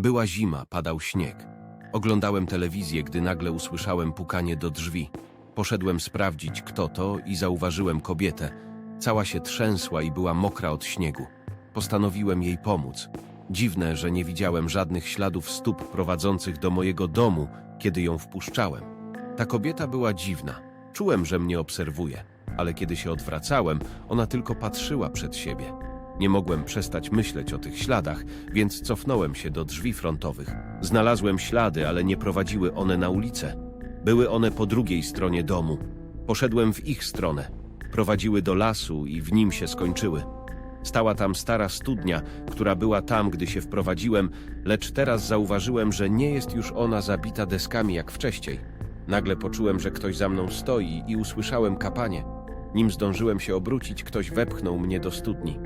Była zima, padał śnieg. Oglądałem telewizję, gdy nagle usłyszałem pukanie do drzwi. Poszedłem sprawdzić, kto to i zauważyłem kobietę. Cała się trzęsła i była mokra od śniegu. Postanowiłem jej pomóc. Dziwne, że nie widziałem żadnych śladów stóp prowadzących do mojego domu, kiedy ją wpuszczałem. Ta kobieta była dziwna. Czułem, że mnie obserwuje, ale kiedy się odwracałem, ona tylko patrzyła przed siebie. Nie mogłem przestać myśleć o tych śladach, więc cofnąłem się do drzwi frontowych. Znalazłem ślady, ale nie prowadziły one na ulicę. Były one po drugiej stronie domu. Poszedłem w ich stronę. Prowadziły do lasu i w nim się skończyły. Stała tam stara studnia, która była tam, gdy się wprowadziłem, lecz teraz zauważyłem, że nie jest już ona zabita deskami jak wcześniej. Nagle poczułem, że ktoś za mną stoi i usłyszałem kapanie. Nim zdążyłem się obrócić, ktoś wepchnął mnie do studni.